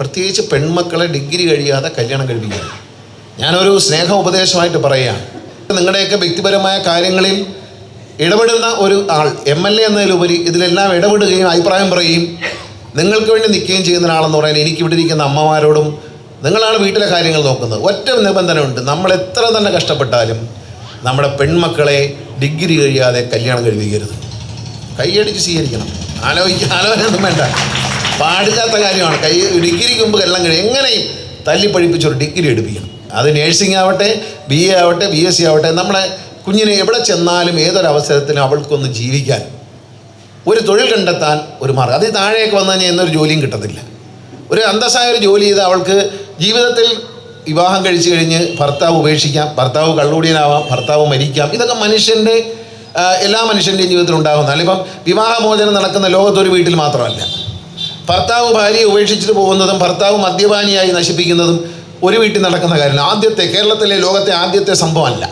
പ്രത്യേകിച്ച് പെൺമക്കളെ ഡിഗ്രി കഴിയാതെ കല്യാണം കഴിപ്പിക്കുക ഞാനൊരു സ്നേഹ ഉപദേശമായിട്ട് പറയുകയാണ്. നിങ്ങളുടെയൊക്കെ വ്യക്തിപരമായ കാര്യങ്ങളിൽ ഇടപെടുന്ന ഒരു ആൾ എം എൽ എ എന്നതിലുപരി ഇതിലെല്ലാം ഇടപെടുകയും അഭിപ്രായം പറയുകയും നിങ്ങൾക്ക് വേണ്ടി നിൽക്കുകയും ചെയ്യുന്ന ഒരാളെന്ന് പറയാൻ എനിക്ക് ഇവിടെ ഇരിക്കുന്ന അമ്മമാരോടും നിങ്ങളാണ് വീട്ടിലെ കാര്യങ്ങൾ നോക്കുന്നത്. ഒറ്റ നിബന്ധനയുണ്ട്. നമ്മൾ എത്ര തന്നെ കഷ്ടപ്പെട്ടാലും നമ്മുടെ പെൺമക്കളെ ഡിഗ്രി കഴിയാതെ കല്യാണം കഴിപ്പിക്കരുത്. കൈയടിച്ച് സ്വീകരിക്കണം. ആലോചിക്കുക ആലോചനയൊന്നും വേണ്ട. പാടില്ലാത്ത കാര്യമാണ്. കൈ ഡിഗ്രിക്ക് മുമ്പ് എല്ലാം കഴിയും. എങ്ങനെയും തല്ലിപ്പഴിപ്പിച്ചൊരു ഡിഗ്രി എടുപ്പിക്കണം. അത് നേഴ്സിംഗ് ആവട്ടെ ബി എ ആവട്ടെ ബി എസ് സി ആവട്ടെ നമ്മളെ കുഞ്ഞിനെ എവിടെ ചെന്നാലും ഏതൊരവസരത്തിലും അവൾക്കൊന്ന് ജീവിക്കാൻ ഒരു തൊഴിൽ കണ്ടെത്താൻ ഒരു മാർഗം. അത് താഴേക്ക് വന്നു കഴിഞ്ഞാൽ എന്നൊരു ജോലിയും കിട്ടത്തില്ല. ഒരു അന്തസ്സായ ഒരു ജോലി ചെയ്ത് അവൾക്ക് ജീവിതത്തിൽ വിവാഹം കഴിച്ചു കഴിഞ്ഞ് ഭർത്താവ് ഉപേക്ഷിക്കാം ഭർത്താവ് കള്ളുകൂടിയനാവാം ഭർത്താവ് മരിക്കാം. ഇതൊക്കെ മനുഷ്യന്റെ എല്ലാ മനുഷ്യന്റെയും ജീവിതത്തിൽ ഉണ്ടാകുന്നതാണ് ഇപ്പം വിവാഹമോചനം നടക്കുന്ന ലോകത്തൊരു വീട്ടിൽ മാത്രമല്ല. ഭർത്താവ് ഭാര്യയെ ഉപേക്ഷിച്ചിട്ട് പോകുന്നതും ഭർത്താവ് മദ്യപാനിയായി നശിപ്പിക്കുന്നതും ഒരു വീട്ടിൽ നടക്കുന്ന കാര്യമല്ല. ആദ്യത്തെ കേരളത്തിലെ ലോകത്തെ ആദ്യത്തെ സംഭവമല്ല.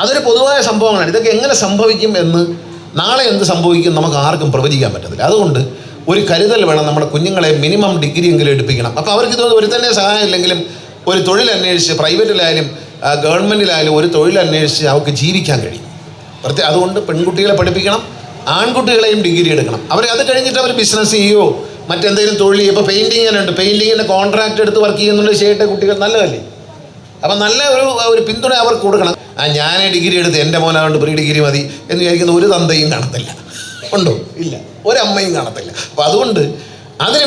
അതൊരു പൊതുവായ സംഭവങ്ങളാണ്. ഇതൊക്കെ എങ്ങനെ സംഭവിക്കും എന്ന് നാളെ എന്ത് സംഭവിക്കും നമുക്ക് ആർക്കും പ്രവചിക്കാൻ പറ്റത്തില്ല. അതുകൊണ്ട് ഒരു കരുതൽ വേണം നമ്മുടെ കുഞ്ഞുങ്ങളെ മിനിമം ഡിഗ്രി എങ്കിലും എടുപ്പിക്കണം. അപ്പോൾ അവർക്ക് ഇതൊന്നും ഒരു തന്നെ സഹായം ഇല്ലെങ്കിലും ഒരു തൊഴിൽ അന്വേഷിച്ച് പ്രൈവറ്റിലായാലും ഗവൺമെന്റിലായാലും ഒരു തൊഴിൽ അന്വേഷിച്ച് അവർക്ക് ജീവിക്കാൻ കഴിയും. പ്രത്യേക അതുകൊണ്ട് പെൺകുട്ടികളെ പഠിപ്പിക്കണം. ആൺകുട്ടികളെയും ഡിഗ്രി എടുക്കണം. അവർ അത് കഴിഞ്ഞിട്ട് അവർ ബിസിനസ് ചെയ്യുമോ മറ്റെന്തെങ്കിലും തൊഴിൽ ചെയ്യും? ഇപ്പോൾ പെയിന്റിങ് ഉണ്ട് പെയിന്റിങ്ങിന്റെ കോൺട്രാക്ട് എടുത്ത് വർക്ക് ചെയ്യുന്നുണ്ട്. ചെയ്യട്ടെ കുട്ടികൾ നല്ലതല്ലേ? അപ്പം നല്ല ഒരു ഒരു പിന്തുണ അവർക്ക് കൊടുക്കണം. ആ ഞാൻ ഡിഗ്രി എടുത്ത് എന്റെ മോനാകൊണ്ട് പ്രീ ഡിഗ്രി മതി എന്ന് വിചാരിക്കുന്ന ഒരു തന്തയും കാണത്തില്ല. ഉണ്ടോ? ഇല്ല. ഒരമ്മയും കാണത്തില്ല. അപ്പം അതുകൊണ്ട് അതിന്